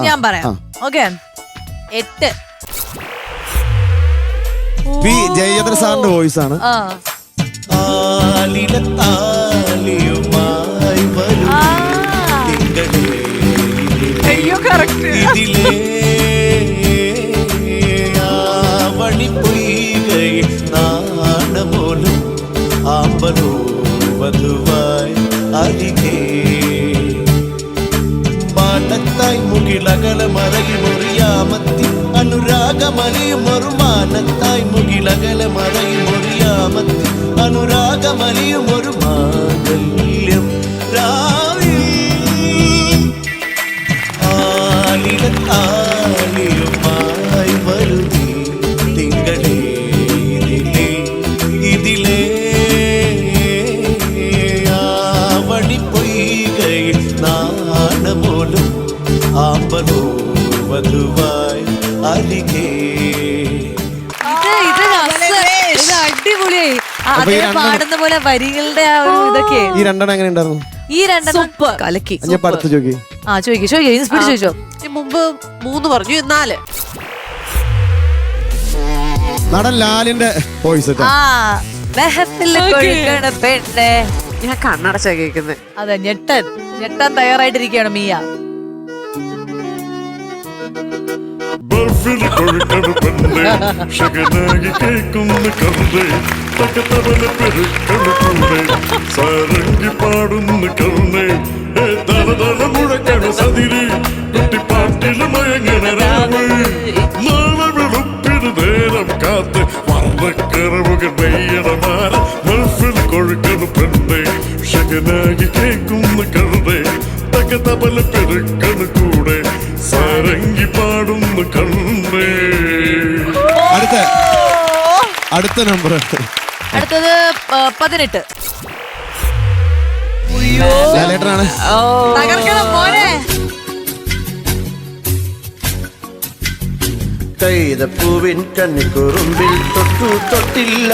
ഞാൻ പറയാം. ഓക്കെ എട്ട്. പി ജയചന്ദ്ര സാറിന്റെ വോയിസ് ആണ്. ആ. അയ്യോ കറക്റ്റ് നാണമോലും ആമ്പലോ വധുവായി അരികെ. மலராய் முகிலகல மறையில் முறியாமத்தி அனுராக மலியும் ஒரு மானத்தாய் முகிலகல மறையில் முறியாமத்தி அனுராக மலியும் ஒரு மாதல்யம் ரா ആമ്പലോ വധുവായി അരികേ. ഇത് ഇത് രസം. ഇത് അടിപൊളിയായി. ആ, അപ്പൊ ഈ അദ്ദേഹം രണ്ടെണ്ണം- പാടുന്ന പോലെ വരികളുടെ ആ ഒരു ഇതൊക്കെ. ഈ രണ്ടെണ്ണം എങ്ങനെ ഉണ്ടായിരുന്നു? ഈ രണ്ടെണ്ണം കലക്കി. ഞാൻ പടുത്ത് ചോക്കി ആ ചോദിക്കും ചോദിക്കും. സ്പീഡ് ചോദിച്ചോ. ഇതിന് മുമ്പ് മൂന്ന് പറഞ്ഞു നാല്. നടൻ ലാലിന്റെ വോയിസ് ആ മെഹഫിൽ കൊഴുക്കണ പെണ്ണെ. ഞാൻ കണ്ണടച്ചാ കേൾക്കുന്നത് അതെ ഞെട്ടൻ. ഞെട്ടാൻ തയ്യാറായിട്ടിരിക്കുകയാണ് മിയ. ബർഫിൽ കൊഴുക്കത് പെണ്ണെ ഷകനായി കേൾക്കുന്ന കണ്ടേ തക്കത്തവന പെരുക്കണ കൂടെ സാരംഗി പാടുന്ന കണ്ണേ ഏ തല തല മുഴക്കണ സതിരി കുട്ടിപ്പാട്ടിൽ മയങ്ങണ രാവ് നാളെ വെളുപ്പിന് നേരം കാത്ത് വർണക്കറവുകൾ നെയ്യണ മാല കൊഴുക്കത് പെണ്ണെ ഷകനായി കണ്ടേ തക്കത്തവല പെരുക്കണ കൂടെ സാരംഗി പാടുന്ന കണ്ണേ. അടുത്ത. അടുത്ത നമ്പർ അടുത്തത് പതിനെട്ട്. ലാലേട്ടനാണ്. തകർക്കണം മോനെ. കൈതപ്പൂവിൻ കണ്ണിക്കുറുമ്പിൽ തൊട്ടു തൊട്ടില്ല.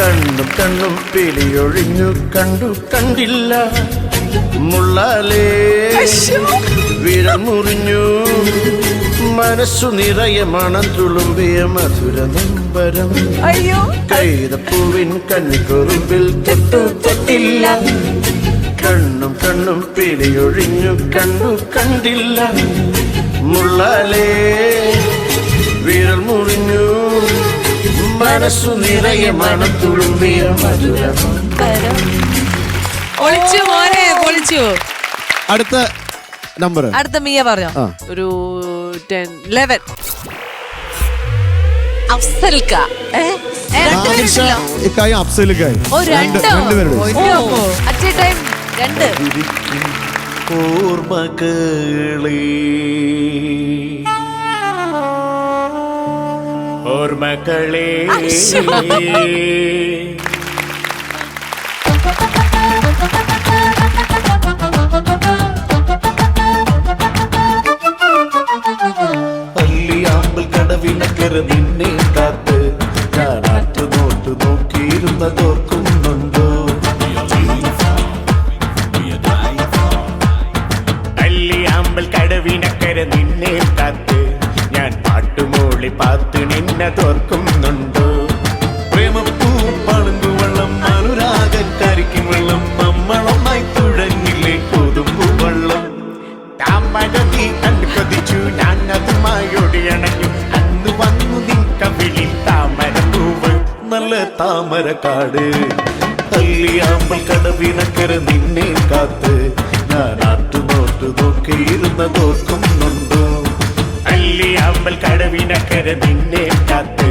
കണ്ണും കണ്ണും പിടിയൊഴിഞ്ഞു കണ്ടു കണ്ടില്ല. മുള്ളാലേ. വിര മുറിഞ്ഞു മനസ്സു നിറയെ മണം തുളുമ്പിയ മധുര നമ്പരം. അയ്യോ. കൈതപ്പൂവിൻ കണ്ണിക്കുറുമ്പിൽ തൊട്ടു തൊട്ടില്ല. കണ്ണും കണ്ണും പിടിയൊഴിഞ്ഞു കണ്ണു കണ്ടില്ല. മുള്ളാലേ. വിരൽ മുറിഞ്ഞു മനസ്സു നിറയെ മണം തുളുമ്പിയ മധുര പൊളിച്ചു മോനെ പൊളിച്ചു അടുത്ത നമ്പർ. അടുത്ത മിയ പറഞ്ഞോ. ആ. ഒരു ടെൻ ലെവൻ. അഫ്സൽക്ക. ഏ? ഇക്കായും അഫ്സലുക്കായി ഓ രണ്ട് രണ്ടുപേരുടെ അറ്റ് ടൈം. രണ്ട്. ഓർമ്മകളേ. ഓർമ്മകളേ. പാത്ത് നിന്നെ തോർക്കുന്നുണ്ടോ? പ്രേമപ്പൂ പളുങ്കു വെള്ളം അനുരാഗ കരിക്കും വെള്ളം നമ്മളൊന്നായി തുടങ്ങില്ലേ കൊതുമ്പു വെള്ളം? താമരതി കണ്ടു കൊതിച്ചു ഞാൻ അതുമായി ഒടിയണഞ്ഞു. അന്ന് വന്നു നിൻ കവിളിൽ പൂവ് നല്ല താമരക്കാട് അല്ലിയാമ്പൽ കടവിനക്കര നിന്നെ കാത്ത്. ഞാൻ ആട്ടുനോട്ടു നോക്കിയിരുന്ന തോർക്കുന്നുണ്ടോ പറമ്പൽ കടുവിനക്കര പിന്നെ കത്ത്